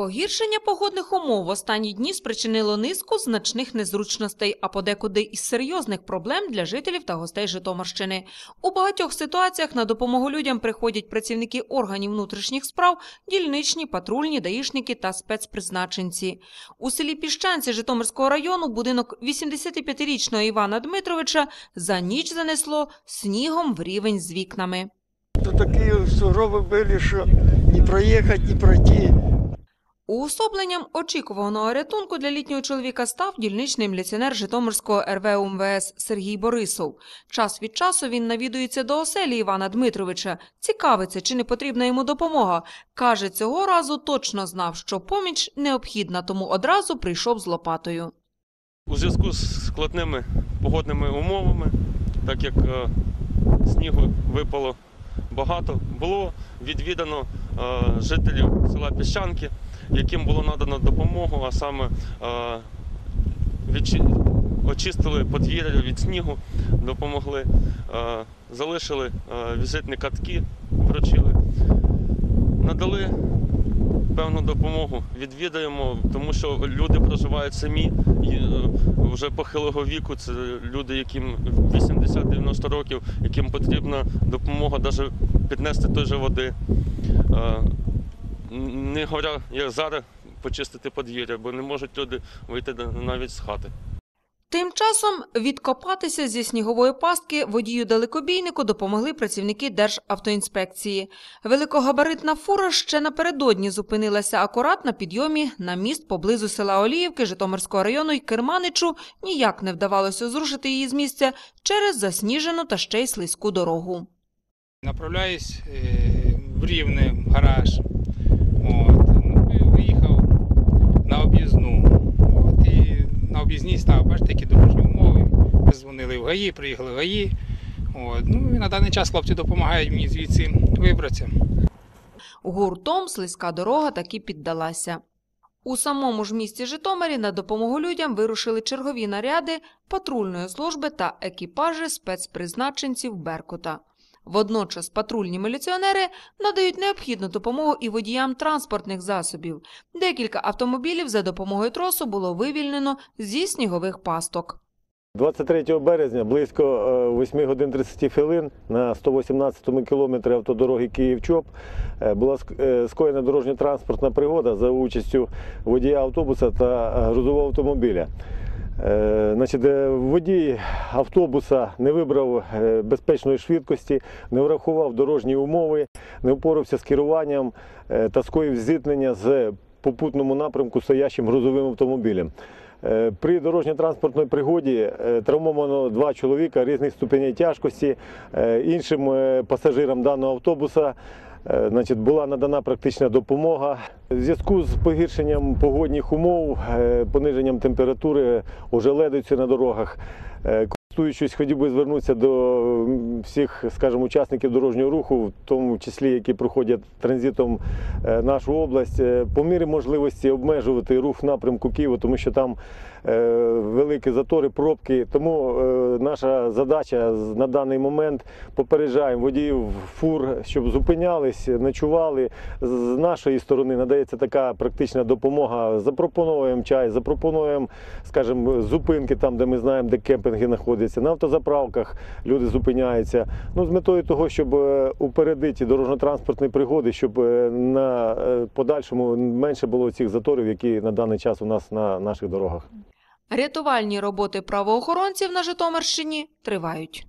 Погіршення погодних умов в останні дні спричинило низку значних незручностей, а подекуди і серйозних проблем для жителів та гостей Житомирщини. У багатьох ситуаціях на допомогу людям приходять працівники органів внутрішніх справ, дільничні, патрульні, даїшники та спецпризначенці. У селі Піщанці Житомирського району будинок 85-річного Івана Дмитровича за ніч занесло снігом в рівень з вікнами. То такі сугроби були, що ні проїхати, ні пройти. Уособленням очікуваного рятунку для літнього чоловіка став дільничний міліціонер Житомирського РВ УМВС Сергій Борисов. Час від часу він навідується до оселі Івана Дмитровича, цікавиться, чи не потрібна йому допомога. Каже, цього разу точно знав, що поміч необхідна, тому одразу прийшов з лопатою. У зв'язку з складними погодними умовами, так як е, снігу випало багато, було відвідано е, жителів села Піщанки, яким було надано допомогу, а саме е, очистили подвір'я від снігу, допомогли, е, залишили е, візитні картки, вручили, надали певну допомогу. Відвідаємо, тому що люди проживають самі і, вже похилого віку. Це люди, яким 80-90 років, яким потрібна допомога навіть піднести той же води. Не горя, як зараз, почистити подвір'я, бо не можуть люди вийти навіть з хати. Тим часом відкопатися зі снігової пастки водію-далекобійнику допомогли працівники Державтоінспекції. Великогабаритна фура ще напередодні зупинилася акурат на підйомі на міст поблизу села Оліївки Житомирського району й Керманичу ніяк не вдавалося зрушити її з місця через засніжену та ще й слизьку дорогу. Направляюсь е, в Рівне, в гараж. От. Ну, і виїхав на об'їзну. І на об'їзній став, бачите, які дорожні умови. Дзвонили в ГАІ, приїхали в ГАІ. От. Ну, і на даний час хлопці допомагають мені звідси вибратися. Гуртом слизька дорога таки піддалася. У самому ж місті Житомирі на допомогу людям вирушили чергові наряди патрульної служби та екіпажі спецпризначенців Беркута. Водночас патрульні міліціонери надають необхідну допомогу і водіям транспортних засобів. Декілька автомобілів за допомогою тросу було вивільнено зі снігових пасток. 23 березня близько е, 8 годин 30 хвилин на 118 кілометрі автодороги Київ-Чоп е, була е, скоєна дорожньо-транспортна пригода за участю водія автобуса та е, грузового автомобіля. Е, Значить, е, водій автобуса не вибрав е, безпечної швидкості, не врахував дорожні умови, не впорався з керуванням та скоїв зіткнення з попутному напрямку стоящим грузовим автомобілем. При дорожньо-транспортній пригоді травмовано два чоловіка різних ступеней тяжкості. Іншим пасажирам даного автобуса значить, була надана практична допомога. В зв'язку з погіршенням погодних умов, е, пониженням температури, ожеледицю на дорогах. Користуючись, хотів би звернутися до всіх, скажімо, учасників дорожнього руху, в тому числі, які проходять транзитом е, нашу область, е, по мірі можливості обмежувати рух напрямку Києва, тому що там е, великі затори, пробки. Тому наша задача на даний момент попереджаємо водіїв фур, щоб зупинялись, ночували. З нашої сторони надається така практична допомога. Запропонуємо чай, запропонуємо, скажімо, зупинки там, де ми знаємо, де кемпінги знаходяться. На автозаправках люди зупиняються. Ну, з метою того, щоб е, упередити дорожньо-транспортні пригоди, щоб е, на е, подальшому менше було цих заторів, які на даний час у нас на наших дорогах. Рятувальні роботи правоохоронців на Житомирщині тривають.